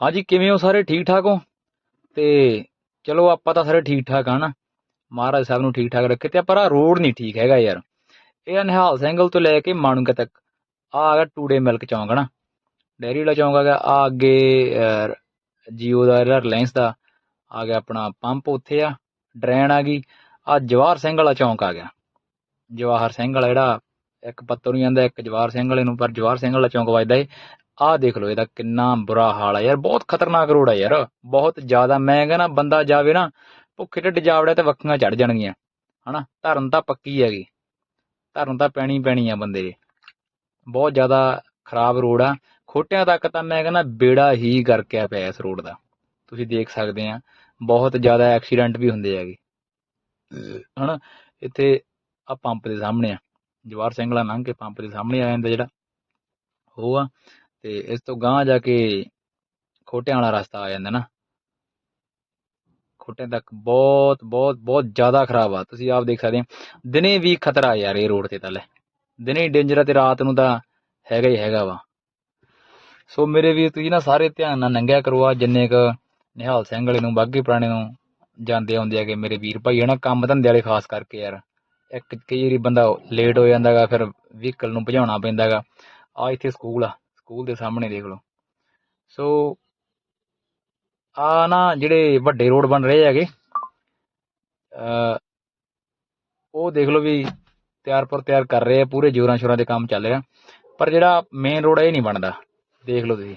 ਹਾਂਜੀ, ਕਿਵੇਂ ਹੋ ਸਾਰੇ? ਠੀਕ ਠਾਕ ਹੋ? ਤੇ ਚਲੋ ਆਪਾਂ ਤਾਂ ਸਾਰੇ ਠੀਕ ਠਾਕ ਆ ਨਾ। ਮਹਾਰਾਜ ਸਾਹਿਬ ਨੂੰ ਠੀਕ ਠਾਕ ਰੱਖੇ ਤੇ ਪਰ ਆ ਰੋਡ ਨਹੀਂ ਠੀਕ ਹੈਗਾ ਯਾਰ। ਇਹ ਆ ਨਿਹਾਲ ਸਿੰਘਲ ਤੋਂ ਲੈ ਕੇ ਮਾਣੂਕੇ ਤੱਕ। ਆ ਆ ਗਿਆ ਟੂਡੇ ਮਿਲਕ ਚੌਂਕ ਨਾ। ਡੈਰੀ ਵਾਲਾ ਚੌਂਕ ਆ ਗਿਆ। ਆ ਅੱਗੇ ਜੀਓ ਦਾ ਰਿਲਾਇੰਸ ਦਾ, ਆ ਗਿਆ ਆਪਣਾ ਪੰਪ ਉੱਥੇ ਆ। ਡਰੇਨ ਆ ਗਈ। ਆ ਜਵਾਹਰ ਸਿੰਘ ਵਾਲਾ ਚੌਂਕ ਆ ਗਿਆ। ਜਵਾਹਰ ਸਿੰਘ ਵਾਲਾ ਜਿਹੜਾ ਇੱਕ ਪੱਤੋ ਨੂੰ ਜਾਂਦਾ ਇੱਕ ਜਵਾਹਰ ਸਿੰਘ ਵਾਲੇ ਨੂੰ ਪਰ ਜਵਾਹਰ ਸਿੰਘ ਵਾਲਾ ਚੌਂਕ ਵੱਜਦਾ ਏ। ਆਹ ਦੇਖ ਲਓ ਇਹਦਾ ਕਿੰਨਾ ਬੁਰਾ ਹਾਲ ਆ ਯਾਰ ਬਹੁਤ ਖਤਰਨਾਕ ਰੋਡ ਆ ਯਾਰ ਬਹੁਤ ਜ਼ਿਆਦਾ ਮੈਂ ਕਹਿੰਦਾ ਬੰਦਾ ਜਾਵੇ ਨਾ ਭੁੱਖੇ ਢਿੱਡ ਜਾਵੜਿਆ ਤੇ ਵੱਖੀਆਂ ਚੜ ਜਾਣਗੀਆਂ ਹਨਾ ਧਰਨ ਤਾਂ ਪੱਕੀ ਹੈਗੀ ਧਰਨ ਤਾਂ ਪੈਣੀ ਪੈਣੀ ਆ ਬੰਦੇ ਦੇ। ਬਹੁਤ ਜ਼ਿਆਦਾ ਖਰਾਬ ਰੋਡ ਆ ਖੋਟਿਆਂ ਤੱਕ ਤਾਂ ਮੈਂ ਕਹਿੰਦਾ ਬੇੜਾ ਹੀ ਗਰਕਿਆ ਪਿਆ ਇਸ ਰੋਡ ਦਾ ਤੁਸੀਂ ਦੇਖ ਸਕਦੇ ਆ ਬਹੁਤ ਜ਼ਿਆਦਾ ਐਕਸੀਡੈਂਟ ਵੀ ਹੁੰਦੇ ਹੈਗੇ। ਹਨਾ ਇੱਥੇ ਆ ਪੰਪ ਦੇ ਸਾਹਮਣੇ ਆ। ਜਵਾਹਰ ਸਿੰਘ ਲੰਘ ਕੇ ਪੰਪ ਦੇ ਸਾਹਮਣੇ ਆ ਜਾਂਦਾ ਜਿਹੜਾ, ਉਹ ਆ, ਤੇ ਇਸ ਤੋਂ ਗਾਂਹ ਜਾ ਕੇ ਖੋਟਿਆਂ ਵਾਲਾ ਰਸਤਾ ਆ ਜਾਂਦਾ ਨਾ। ਖੋਟਿਆਂ ਤੱਕ ਬਹੁਤ ਬਹੁਤ ਬਹੁਤ ਜ਼ਿਆਦਾ ਖਰਾਬ ਆ। ਤੁਸੀਂ ਆਪ ਦੇਖ ਸਕਦੇ ਆ ਦਿਨੇ ਵੀ ਖਤਰਾ ਯਾਰ ਇਹ ਰੋਡ ਤੇ ਤਾਂ ਲੈ। ਦਿਨੇ ਡੇਂਜਰ ਆ ਤੇ ਰਾਤ ਨੂੰ ਤਾਂ ਹੈਗਾ ਹੀ ਹੈਗਾ ਵਾ। ਸੋ ਮੇਰੇ ਵੀਰ, ਤੁਸੀਂ ਨਾ ਸਾਰੇ ਧਿਆਨ ਨਾਲ ਨੰਗਿਆ ਕਰੋ ਆ, ਜਿੰਨੇ ਕ ਨਿਹਾਲ ਸਿੰਘ ਵਾਲੇ ਨੂੰ, ਬਾਗੀ ਪੁਰਾਣੇ ਨੂੰ ਜਾਂਦੇ ਆਉਂਦੇ ਹੈਗੇ ਮੇਰੇ ਵੀਰ। ਭਾਈ ਹਨਾ ਕੰਮ ਧੰਦੇ ਵਾਲੇ ਖਾਸ ਕਰਕੇ ਯਾਰ। ਇੱਕ ਕਈ ਵਾਰੀ ਬੰਦਾ ਲੇਟ ਹੋ ਜਾਂਦਾ ਗਾ ਫਿਰ ਵਹੀਕਲ ਨੂੰ ਭਜਾਉਣਾ ਪੈਂਦਾ ਗਾ ਆ ਇੱਥੇ ਸਕੂਲ ਆ ਸਕੂਲ ਦੇ ਸਾਹਮਣੇ ਦੇਖ ਲਓ। ਸੋ ਆ ਨਾ ਜਿਹੜੇ ਵੱਡੇ ਰੋਡ ਬਣ ਰਹੇ ਹੈਗੇ ਅ ਉਹ ਦੇਖ ਲਓ ਵੀ ਤਿਆਰ ਪਰ ਤਿਆਰ ਕਰ ਰਹੇ ਆ, ਪੂਰੇ ਜੋਰਾਂ ਸ਼ੋਰਾਂ ਦੇ ਕੰਮ ਚੱਲ ਰਿਹਾ। ਪਰ ਜਿਹੜਾ ਮੇਨ ਰੋਡ ਇਹ ਨਹੀਂ ਬਣਦਾ। ਦੇਖ ਲਓ ਤੁਸੀਂ।